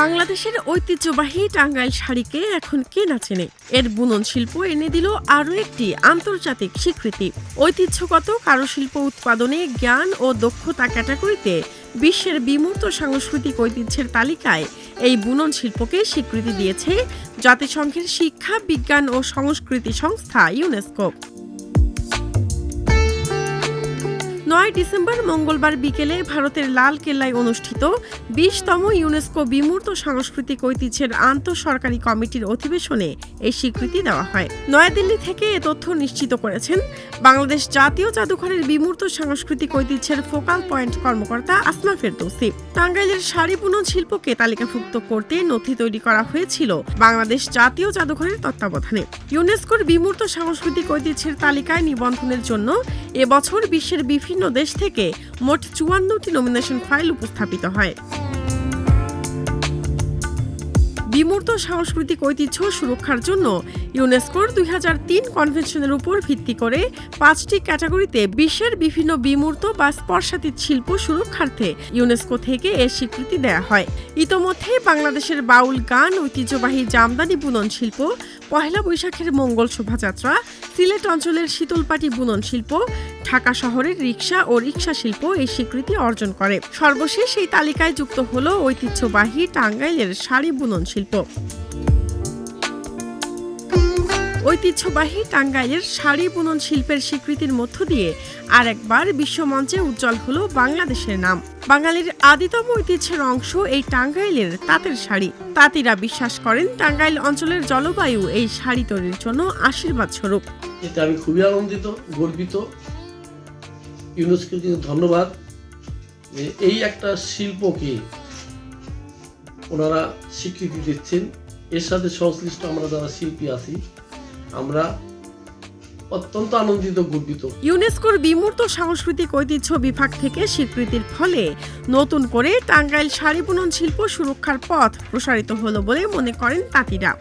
বাংলাদেশের ঐতিহ্যবাহী টাঙ্গাইল শাড়িকে এখন কে না চেনে। এর বুনন শিল্প এনে দিল আরও একটি আন্তর্জাতিক স্বীকৃতি। ঐতিহ্যগত কারুশিল্প উৎপাদনে জ্ঞান ও দক্ষতা ক্যাটাগরিতে বিশ্বের বিমূর্ত সাংস্কৃতিক ঐতিহ্যের তালিকায় এই বুনন শিল্পকে স্বীকৃতি দিয়েছে জাতিসংঘের শিক্ষা, বিজ্ঞান ও সংস্কৃতি সংস্থা ইউনেস্কো। নয় ডিসেম্বর মঙ্গলবার বিকেলে ভারতের লাল কেল্লায় অনুষ্ঠিত বিশতম ইউনেস্কো বিমূর্ত সাংস্কৃতিক ঐতিহ্যের আন্তঃসরকারি কমিটির অধিবেশনে এই স্বীকৃতি দেওয়া হয়। নয়াদিল্লি থেকে এ তথ্য নিশ্চিত করেছেন বাংলাদেশ জাতীয় জাদুঘরের বিমূর্ত সাংস্কৃতিক ঐতিহ্যের ফোকাল পয়েন্ট কর্মকর্তা আসমা ফেরদৌসি। টাঙ্গাইলের শাড়ি বুনন শিল্পকে তালিকাভুক্ত করতে নথি তৈরি করা হয়েছিল বাংলাদেশ জাতীয় জাদুঘরের তত্ত্বাবধানে। ইউনেস্কোর বিমূর্ত সাংস্কৃতিক ঐতিহ্যের তালিকায় নিবন্ধনের জন্য এবছর বিশ্বের বিভিন্ন দেশ থেকে মোট চুয়ান্নটি নমিনেশন ফাইল উপস্থাপিত হয়। বিমূর্ত সাংস্কৃতিক ঐতিহ্য সুরক্ষার জন্য ইউনেস্কোর দুই কনভেনশনের উপর ভিত্তি করে পাঁচটি ক্যাটাগরিতে বিশ্বের বিভিন্ন বিমূর্ত বা স্পর্শাতীত শিল্প সুরক্ষার্থে ইউনেস্কো থেকে এর স্বীকৃতি দেয়া হয়। ইতোমধ্যে বাংলাদেশের বাউল গান, ঐতিহ্যবাহী জামদানি বুনন শিল্প, পহেলা বৈশাখের মঙ্গল শোভাযাত্রা, সিলেট অঞ্চলের শীতলপাটি বুনন শিল্প ঢাকা শহরের রিক্সা ও রিক্সা শিল্প এই স্বীকৃতি অর্জন করে। সর্বশেষ এই তালিকায় যুক্ত হল ঐতিহ্যবাহী টাঙ্গাইলের শাড়ি বুনন শিল্প। ঐতিহ্যবাহী টাঙ্গাইলের শাড়ি বুনন শিল্পের স্বীকৃতির মধ্য দিয়ে আর একবার বিশ্বমঞ্চে উজ্জ্বল হলো বাংলাদেশের নাম। বাঙালির আদিতম ঐতিহ্যের অংশ এই টাঙ্গাইলের তাঁতের শাড়ি। তাঁতিরা বিশ্বাস করেন টাঙ্গাইল অঞ্চলের জলবায়ু এই শাড়ি তৈরির জন্য আশীর্বাদ স্বরূপ এতে আমি খুবই আনন্দিত, গর্বিত। ইউনেস্কোকে ধন্যবাদ যে এই একটা শিল্পকে ওনারা স্বীকৃতি দিচ্ছেন। এর সাথে সংশ্লিষ্ট আমরা যারা শিল্পী আছি, আমরা অত্যন্ত আনন্দিত, গর্বিত। ইউনেস্কোর বিমূর্ত সাংস্কৃতিক ঐতিহ্য বিভাগ থেকে স্বীকৃতির ফলে নতুন করে টাঙ্গাইল শাড়ি বুনন শিল্প সুরক্ষার পথ প্রসারিত হলো বলে মনে করেন তাঁতিরা।